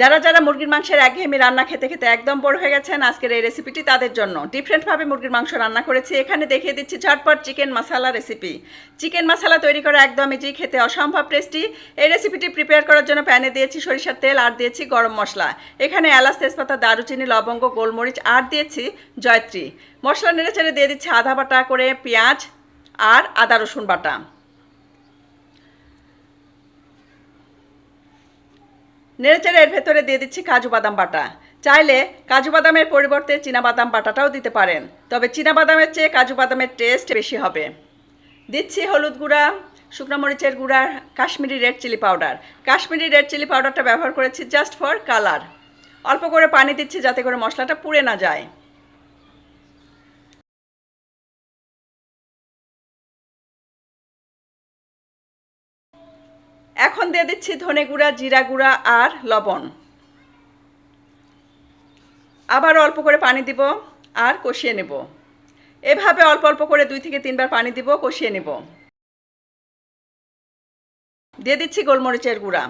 যারা যারা মুরগির মাংসের একঘেয়েমি রান্না খেতে খেতে একদম বড় হয়ে গেছেন, আজকের এই রেসিপিটি তাদের জন্য। ডিফারেন্টভাবে মুরগির মাংস রান্না করেছি। এখানে দেখিয়ে দিচ্ছি ঝটপট chicken masala recipe chicken masala তৈরি করা একদম ইজি খেতে অসম্ভব টেস্টি এই রেসিপিটি প্রিপেয়ার করার জন্য প্যানে দিয়েছি সরিষার তেল, আর দিয়েছি গরম মশলা। এখানে এলাচ, তেজপাতা, দারুচিনি, লবঙ্গ, গোলমরিচ, আর দিয়েছি জয়ত্রী। মশলা নেড়ে চেড়ে দিয়ে দিচ্ছি আধা বাটা করে পেঁয়াজ আর আদা রসুন বাটা। নেড়েচেড়ে ভেতরে দিয়ে দিচ্ছি কাজু বাদাম বাটা। চাইলে কাজু বাদামের পরিবর্তে বাদাম বাটাটাও দিতে পারেন, তবে বাদামের চেয়ে কাজু বাদামের টেস্ট বেশি হবে। দিচ্ছি হলুদ গুঁড়া, শুকনো মরিচের গুঁড়া, Kashmiri red chilli powder. Kashmiri red chilli পাউডারটা ব্যবহার করেছি জাস্ট ফর কালার অল্প করে পানি দিচ্ছি যাতে করে মশলাটা পুড়ে না যায়। এখন দিয়ে দিচ্ছি ধনে গুঁড়া, জিরা গুঁড়া আর লবণ। আবার অল্প করে পানি দিব আর কষিয়ে নেব। এভাবে অল্প অল্প করে দুই থেকে তিনবার পানি দিব, কষিয়ে নেব। দিয়ে দিচ্ছি গোলমরিচের গুঁড়া।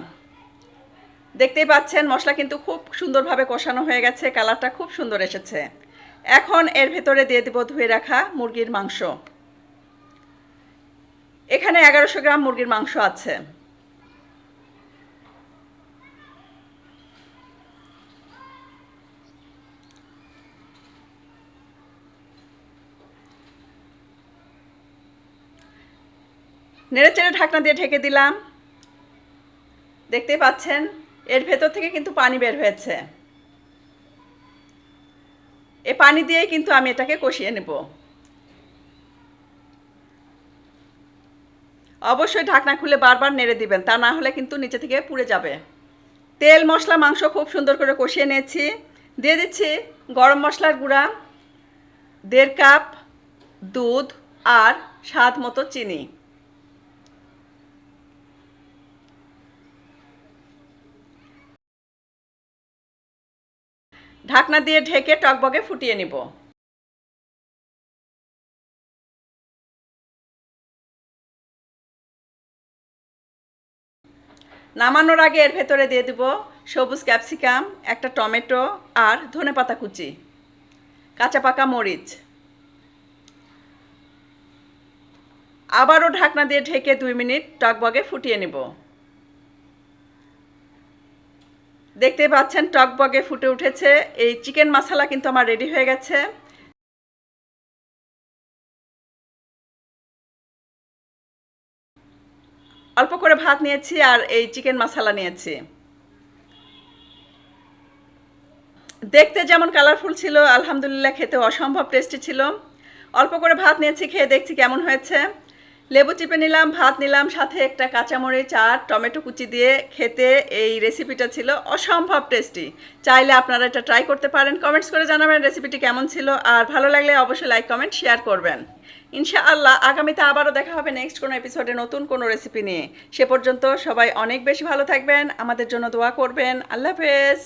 দেখতেই পাচ্ছেন, মশলা কিন্তু খুব সুন্দরভাবে কষানো হয়ে গেছে, কালারটা খুব সুন্দর এসেছে। এখন এর ভেতরে দিয়ে দেবো ধুয়ে রাখা মুরগির মাংস। এখানে এগারোশো গ্রাম মুরগির মাংস আছে। নেড়ে চেড়ে ঢাকনা দিয়ে ঢেকে দিলাম। দেখতেই পাচ্ছেন, এর ভেতর থেকে কিন্তু পানি বের হয়েছে। এ পানি দিয়েই কিন্তু আমি এটাকে কষিয়ে নেব। অবশ্যই ঢাকনা খুলে বারবার নেড়ে দিবেন, তা না হলে কিন্তু নিচে থেকে পুড়ে যাবে। তেল, মশলা, মাংস খুব সুন্দর করে কষিয়ে নিয়েছি। দিয়ে দিচ্ছি গরম মশলার গুঁড়া, দেড় কাপ দুধ আর স্বাদ মতো চিনি। ঢাকনা দিয়ে ঢেকে টকবগে ফুটিয়ে নিব। নামানোর আগে এর ভেতরে দিয়ে দেব সবুজ ক্যাপসিকাম, একটা টমেটো আর ধনেপাতা কুচি, কাঁচা পাকা মরিচ। আবারও ঢাকনা দিয়ে ঢেকে দুই মিনিট টকবগে ফুটিয়ে নেব। দেখতে পাচ্ছেন টকবগে ফুটে উঠেছে। এই চিকেন মশলা কিন্তু আমার রেডি হয়ে গেছে। অল্প করে ভাত নিয়েছি আর এই চিকেন মশলা নিয়েছি। দেখতে যেমন কালারফুল ছিল, আলহামদুলিল্লাহ খেতে অসম্ভব টেস্টি ছিল। অল্প করে ভাত নিয়েছি, খেয়ে দেখছি কেমন হয়েছে। লেবু চিপে নিলাম, ভাত নিলাম, সাথে একটা কাঁচামরিচ আর টমেটো কুচি দিয়ে খেতে এই রেসিপিটা ছিল অসম্ভব টেস্টি চাইলে আপনারা এটা ট্রাই করতে পারেন। কমেন্টস করে জানাবেন রেসিপিটি কেমন ছিল। আর ভালো লাগলে অবশ্যই লাইক কমেন্ট শেয়ার করবেন। ইনশাআল্লাহ আগামীতে আবারও দেখা হবে নেক্সট কোনো এপিসোডে নতুন কোনো রেসিপি নিয়ে। সে পর্যন্ত সবাই অনেক বেশি ভালো থাকবেন। আমাদের জন্য দোয়া করবেন। আল্লাহ হাফেজ।